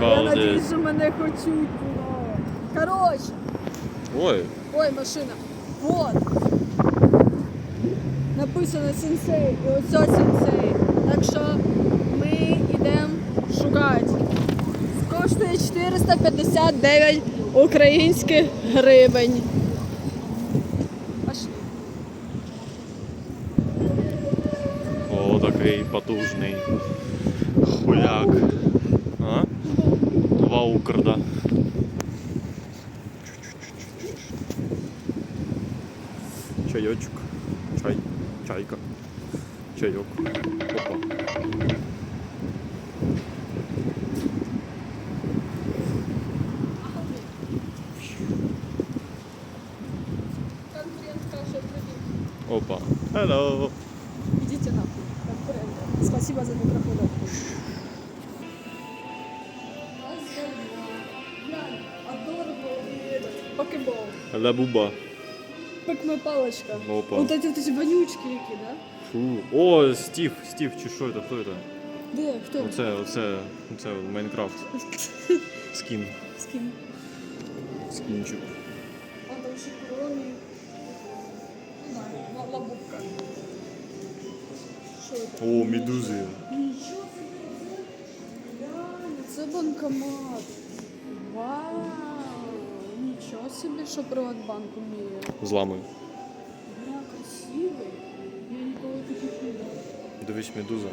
я надіюсь, що мене хочуть було. Коротше, Ой, ой, машина. Вот. Написано сенсей, і оце сенсей. Так що ми йдемо шукати. Коштує 459 українських гривень. Пошли. о, такий потужний хуяк. А? Два укрда. Чайочок. Чай. Чайка. Чайок. Опа. Опа. Hello. Идите нахуй. Спасибо за микрофон. Покебол. Ля-буба. Пикме палочка. Опа. Вот эти вот эти вонючки які, да? Фу. О, Стів, Стів, чи що це? Хто це? Де? Хто? Оце, оце, оце Майнкрафт. Скін. З ким? Скінчик. А там ще корони. Не знаю, ла- лабубка. Що це? О, медузи. Нічого собі. Реально, це банкомат. Вау! Собі, що Приватбанк вміє. Зламую. Бля, красивий. Я ніколи таких не бачила. Дивись, медуза.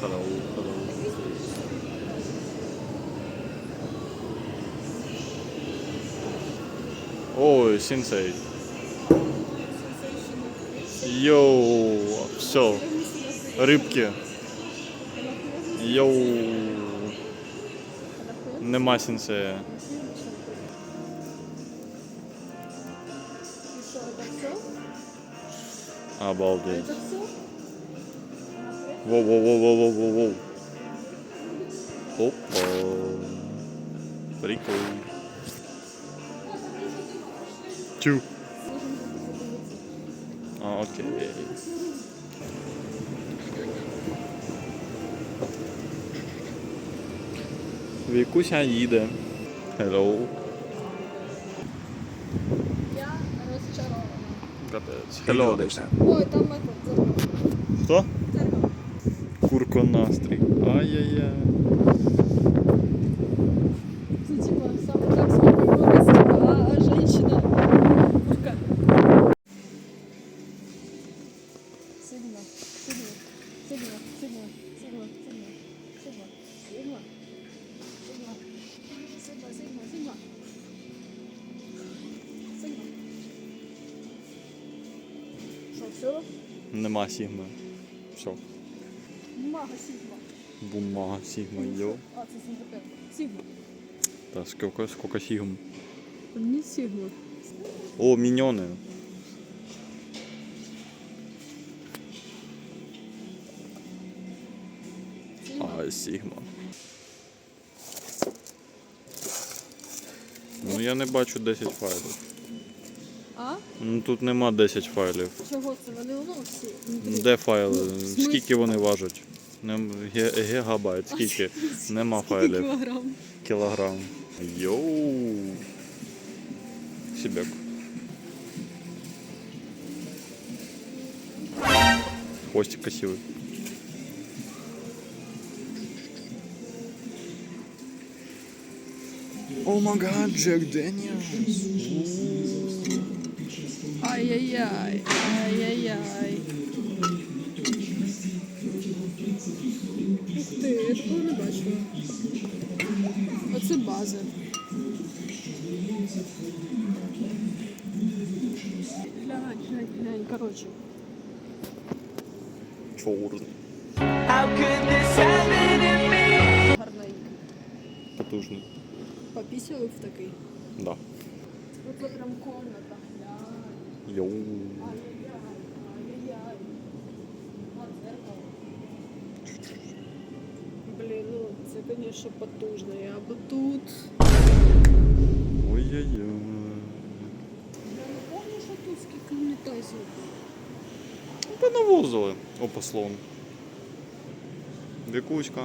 Hello, hello. Ой, сенсей. Йоу, все. Рибки. Йоу. Нема сенсея. І воу воу воу воу воу воу воу Опа. Прикол. Чу. А, окей. Вікуся їде. Hello. Я розчарована. Капець. Hello, десь. Ой, там этот. Хто? Дзеркало. Ай-яй-яй. Це типа саме так спокійно, а женщина курка. Сигма, сигма, сигма, сигма, сигма, сигма, сигма, сигма, сигма, сигма, сигма. Що, все? Нема сігми. Все. Мага сигма. Бумага сігма, йо. А, це синтепен. Сигма. Та скільки, скільки сігм. Не сигма. О, міньони. А, Сігма. Ну я не бачу 10 файлів. А? Ну тут нема 10 файлів. Чого це? Вони воно всі? Де файли? Ну. Скільки вони важать? Гігабайт, скільки? Нема файлів. Кілограм. Кілограм. Йоу. Сібек. Хвостик красивый. О май гад, Джек Дэниелс. Ай-яй-яй, ай-яй-яй. Ух ти, я такого не бачила. Оце база. Глянь, глянь, глянь, коротше. Чорний. Гарненько. Потужний. Попісяли в такий. Да. Оце прям комната. Йоу. Ну це, звісно, потужно. Тут. Ой-ой-ой. Я не помню, що тут скільки унітазів. Та навозили. Опа, слон. Вікуська.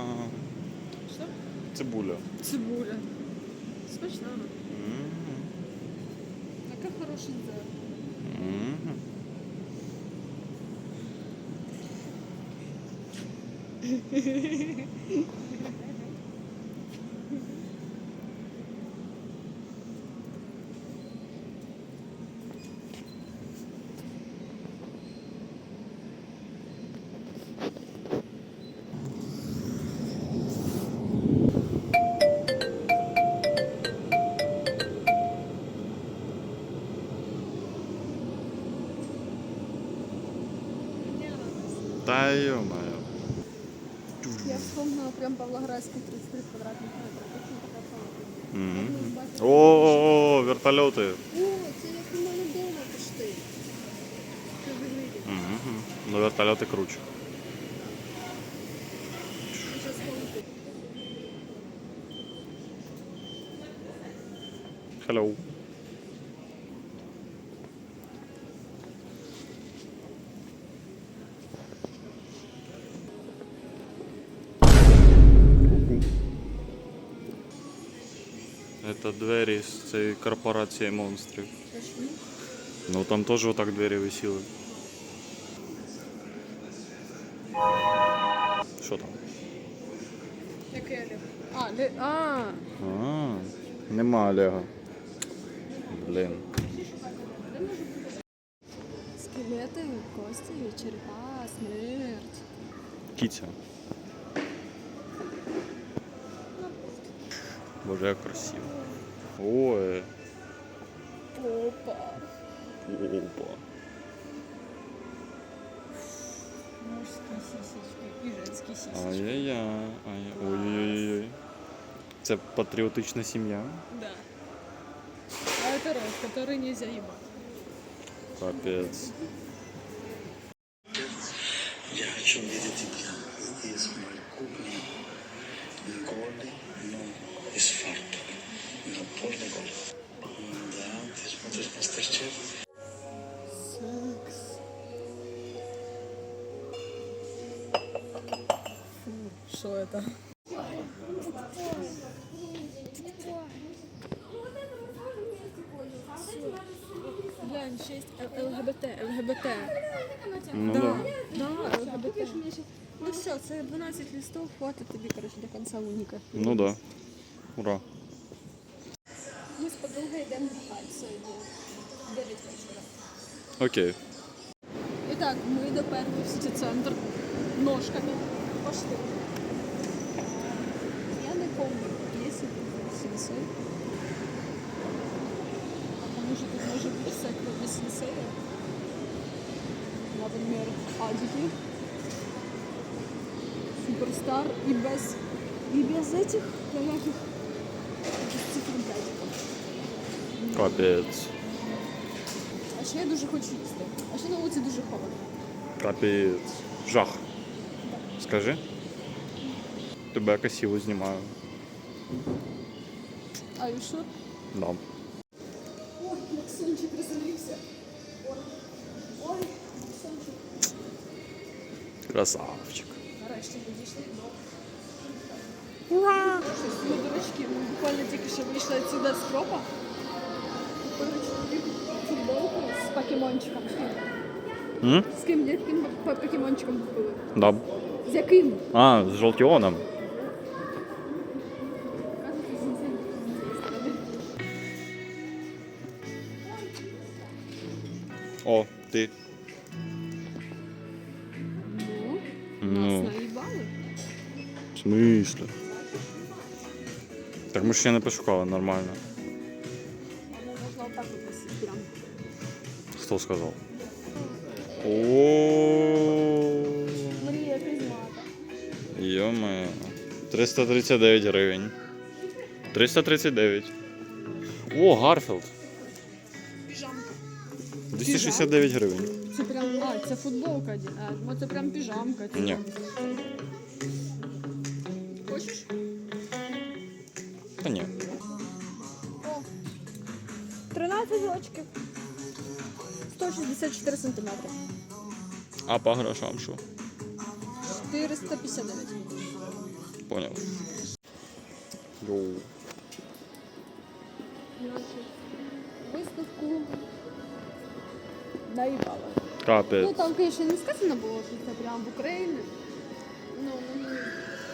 Що? Цибуля. Цибуля. Смачна. М. Така хороша дзеркало. М. Та ё-моё. Я вспомнила прям Павлоградський 33 квадратних метри. Точно така. О, вертольоти. О, це як у мене вдома почти. Це Ну, вертольоти круче. Hello. Это двері з цієї корпорації монстрів. Ну там теж отак двері висіли. Що там? Яке Олег? А, ле... а, А, нема Олега. Блін. скелети, кості, черепа, смерть. Кіця. Боже, як красиво. Ой. Опа. Опа. Мужські сісічки і женські сісічки. Ай-яй-яй. Ай. Ой-ой-ой. Це патріотична сім'я. Да. А это рот, который нельзя ебать. Капець. Я хочу видеть тебя из моей кухни. Не голый, но из фартук. На полный год. Да, ты смотришь Мастер-Шеф? Секс. Фу, что это? Глянь, 6 ЛГБТ, ЛГБТ. Ну да, да. да, ЛГБТ. Ну все, це 12 листов, хватить тобі, короче, до конца уніка. Ну да. Ура! Ми з подругою йдемо в Галь сьогодні. 9 вечора. Окей. Итак, мы ми доперлись в сіті центр ножками. Пошли. Я не если є сенсей. А може тут може бути все кроме сенсея. Наприклад, адіки. Суперстар і без. и без этих, яких Капець. А ще я дуже хочу їсти. А ще на вулиці дуже холодно. Капець. Жах. Скажи. Тебе я красиво знімаю. А you sure? Да. Ой, Максончик розрився. Ой, ой, Максончик. Красавчик. Нарешті ми дійшли до. Ура! Ми дурачки, ми буквально тільки що вийшли відсюди з кропа. Футболку з покемончиком. М? З ким яким покемончиком купили? Да. З яким? А, з сторони. О, ти. Ну, Ну. нас наїбали. В смислі? Так ми ж ще не пошукали нормально. Хто сказав? О. Марія Кризмата. Йоме. 339 гривень. 339. О, Гарфілд. Піжамка. 269 гривень. Це прям, а, це футболка, один, а, ну це прям піжамка. Це Ні. Хочеш? Та ні. О, 13 рочків. 164 сантиметри. А по грошам що? 459. Поняв. Йоу. Виставку наїбала. Ну Капець. там, конечно, не сказано було, що це прям в Україні. Ну, ну,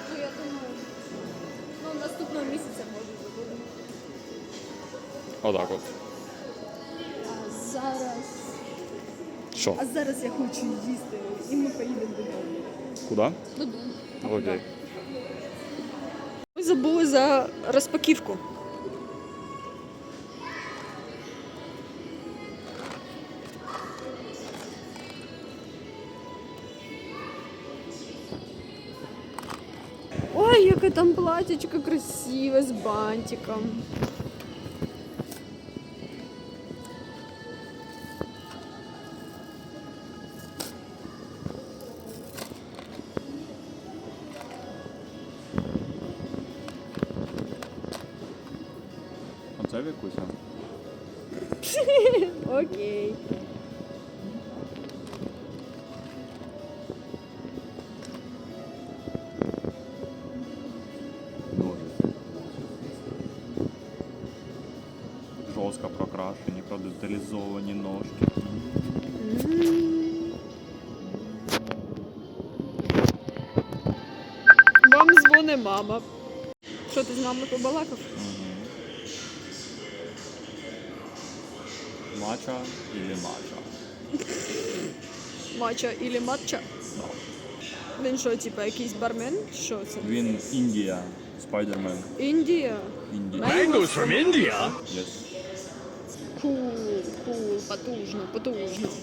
ну я думаю, ну наступного місяця може бути. Отак от. Що? А зараз я хочу їсти. І ми поїдемо додому. Куди? Додому. Окей. Ми забули за розпаківку. Ой, яке там платічко красиве з бантиком. Жорстко прокрашені, продеталізовані ножки. Вам дзвони мама. Що ти з нами побалакав? Мача или мача? Мача ілі матча? Да. Він що, типа, якийсь бармен? Що це? Він Індія. Спайдермен. Індія. Індія. Mangoes from India? Yes. Кул, кул, потужно, потужно.